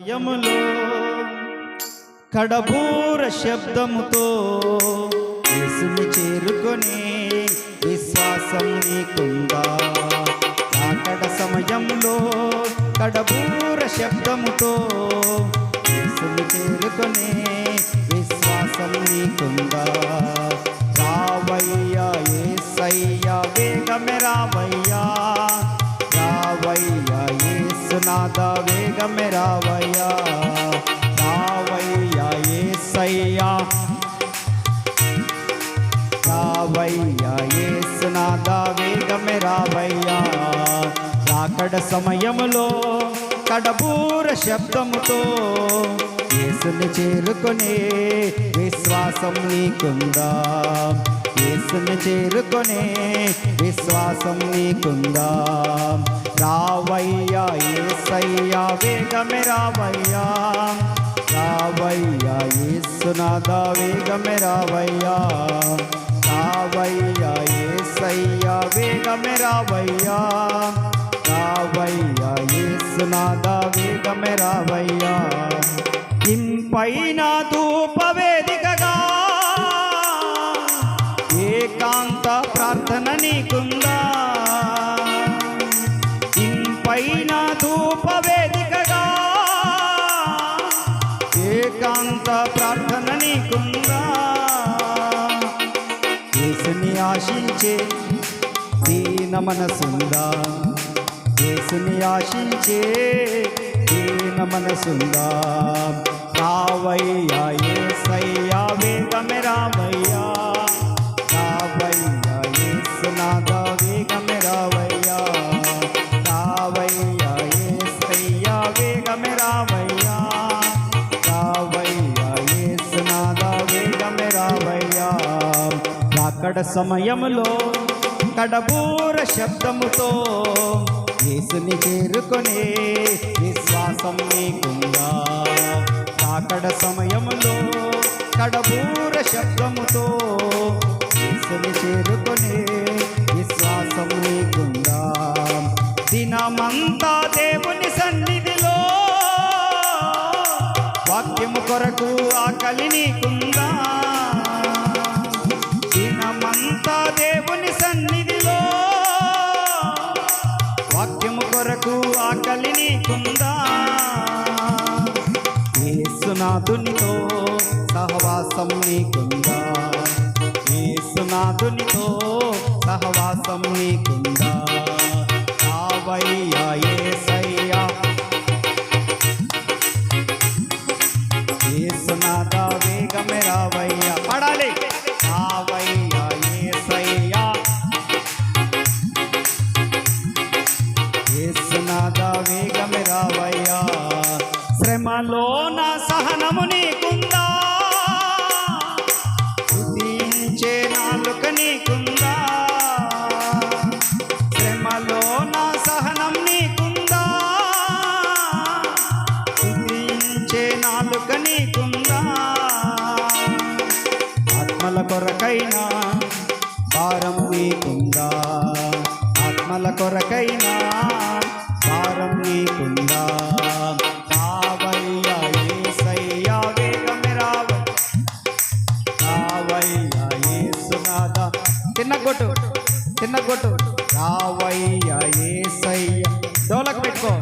యములో కడబూర శబ్దముతో యేసుని చేరుకొని విశ్వాసం నీకుందా? రాకడ సమయంలో కడబూర రావయ్యా. రాకడ సమయంలో కడబూర శబ్దముతో యేసుని చేరుకునే విశ్వాసం నీకుందా? యేసుని చేరుకునే విశ్వాసం నీకుందా? రావయ్యా ఏసయ్యా వేగమే రావయ్యా. రావయ్యా ఏసునాదా వేగమే రావయ్యా. రావయ్యా వేగమే రావయ్యా. రావయ్యా యేసునాథ వేగమే రావయ్యా. ఇంపైన ధూపవేదికగా. ఏకాంత ప్రార్థన నీకుందా. ఇంపైన ధూపవేదికగా. ఏకాంత ప్రార్థన నీకుందా. యేసుని ఆశించే మనసుందా? యేసుని ఆశించే దీన మనసుందా? రావయ్యా యేసయ్యా వేగమే రావయ్యా. రావయ్యా యేసునాథ వేగమే రావయ్యా. రావయ్యా యేసయ్యా వేగమే రావయ్యా. రావయ్యా యేసునాథ వేగమే రావయ్యా. అక్కడ సమయంలో కడబూర శబ్దముతో యేసుని చేరుకునే విశ్వాసం నీకుందా? కాకడ సమయంలో కడబూర శబ్దముతో యేసుని చేరుకునే విశ్వాసం నీకుందా? దినమంతా దేవుని సన్నిధిలో వాక్యము కొరకు ఆకలి నీకుందా? ఏసునాథునితో సహవాసం నీకుందా? ఏసునాథునితో సహవాసం నీకుందా? కొరకైనా భారం నీకుందా? ఆత్మల కొరకైనా భారం నీకుందా? రావయ్యా యేసయ్యా వేగమే రావ రావయ్యా యేసునాథ చిన్న కొట్టు రావయ్యా యేసయ్య డోలకు పెట్టుకో.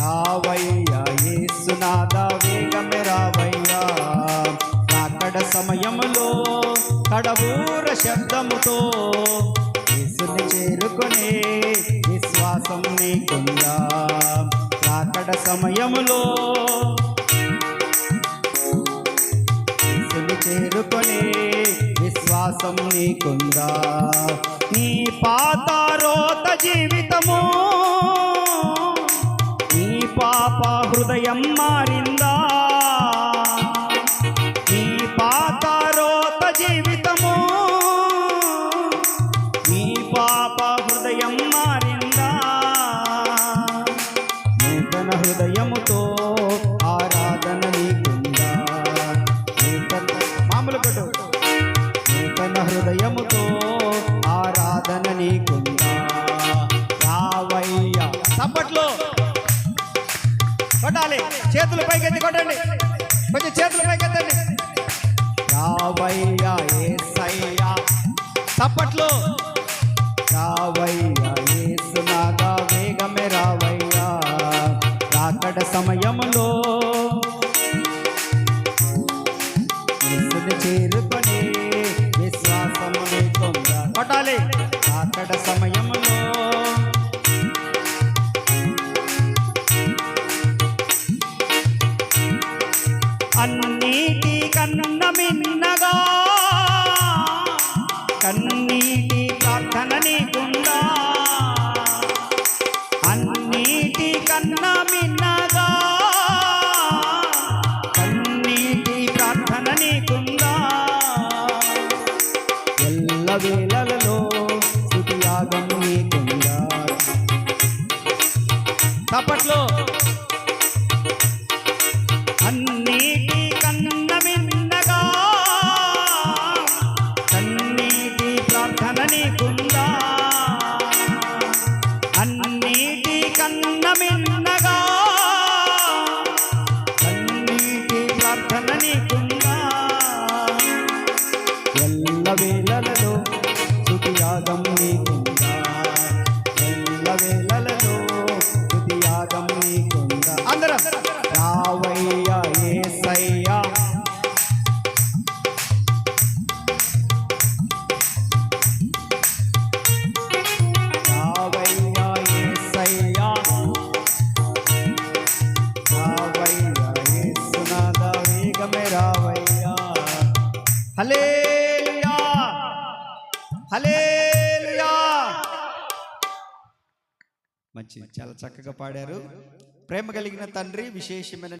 రావయ్యా ఏసునాథ కడబూర శబ్దముతో యేసుని చేరుకునే విశ్వాసం నీకుందా? రాకడ సమయములో యేసుని చేరుకునే విశ్వాసం నీకుందా? నీ పాతారోత జీవితము నీ పాప హృదయం మారింది? చప్పట్లో. రావయ్యా ఏసునాదా వేగమే రావయ్యా. రాకడ సమయంలో యేసుని చేరుకొని విశ్వాసముని పొంద కొట్టాలి. రాకడ సమయంలో అన్నీ అన్నిటి మిన్నగా. కన్నీటి ప్రార్థన నీకుందా? ఎల్ల వేళలలో స్థుతియాగం నీకుందా? చప్పట్లో మిన్నగా. కన్నీటి ప్రార్థన నీకుందా? ఎల్ల వేళలలో స్తుతియాగం నీకుందా? ఎల్ల వేళలలో స్తుతియాగం నీకుందా? అందరం. రావయ్య ఏసయ్య. రావయ్యా యేసయ్యా రావయ్యా యేసునాథా వేగమే రావయ్యా. హల్లెలూయా హలేలుయా మంచి చాలా చక్కగా పాడారు. ప్రేమ కలిగిన తండ్రి విశేషమైన